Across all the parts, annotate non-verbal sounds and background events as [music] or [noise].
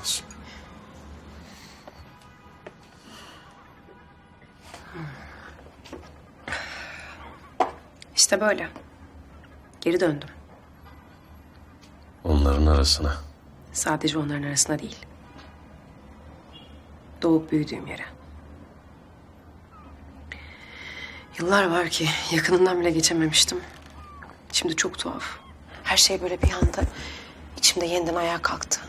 olsun. İşte böyle. Geri döndüm. Onların arasına. Sadece onların arasında değil. Doğup büyüdüğüm yere. Yıllar var ki yakınından bile geçememiştim. Şimdi çok tuhaf. Her şey böyle bir anda içimde yeniden ayağa kalktı.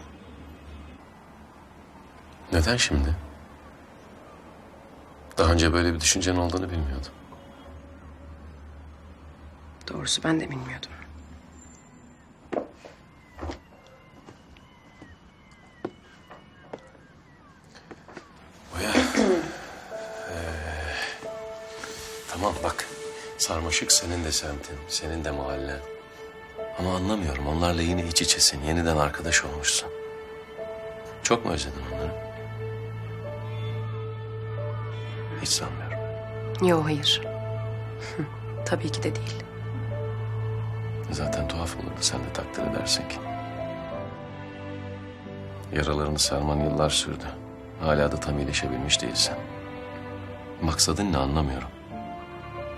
Neden şimdi? Daha önce böyle bir düşüncen olduğunu bilmiyordum. Doğrusu ben de bilmiyordum. Oya. [clears throat] Ee, tamam bak. Sarmaşık senin de semtin, senin de mahallen. Ama anlamıyorum. Onlarla yine iç içesin. Yeniden arkadaş olmuşsun. Çok mu özledin onları? Hiç sanmıyorum. Yok hayır. [laughs] Tabii ki de değil. Zaten tuhaf olurdu. Sen de takdir edersin ki. Yaralarını sarman yıllar sürdü. Hala da tam iyileşebilmiş değilsin. Maksadın ne anlamıyorum.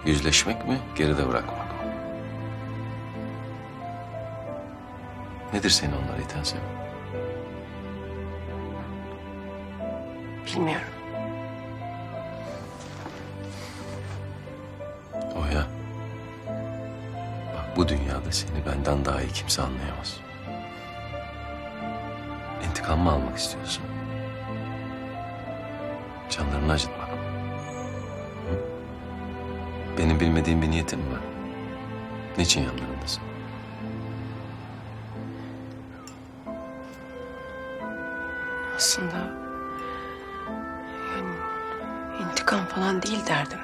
Yüzleşmek mi, geride bırakmak Nedir seni onlara iten sebep? Bilmiyorum. Oya. Bak bu dünyada seni benden daha iyi kimse anlayamaz. İntikam mı almak istiyorsun? Canlarını acıtmak mı? Hı? Benim bilmediğim bir niyetin mi var? Niçin yanlarındasın? Aslında yani intikam falan değil derdim.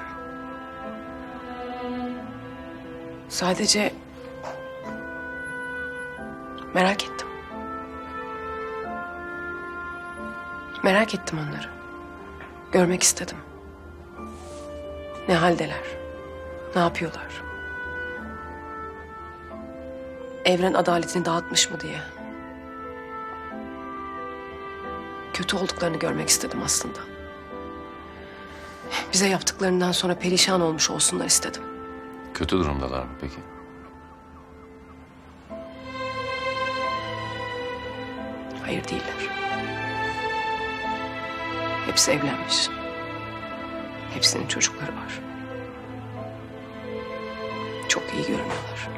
Sadece merak ettim. Merak ettim onları. Görmek istedim. Ne haldeler? Ne yapıyorlar? Evren adaletini dağıtmış mı diye. Kötü olduklarını görmek istedim aslında. Bize yaptıklarından sonra perişan olmuş olsunlar istedim. Kötü durumdalar mı peki? Hayır değiller. Hepsi evlenmiş. Hepsinin çocukları var. Çok iyi görünüyorlar.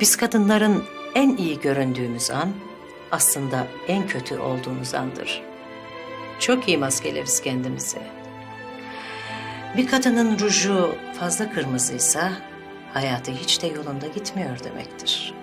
Biz kadınların en iyi göründüğümüz an aslında en kötü olduğumuz andır. Çok iyi maskeleriz kendimizi. Bir kadının ruju fazla kırmızıysa hayatı hiç de yolunda gitmiyor demektir.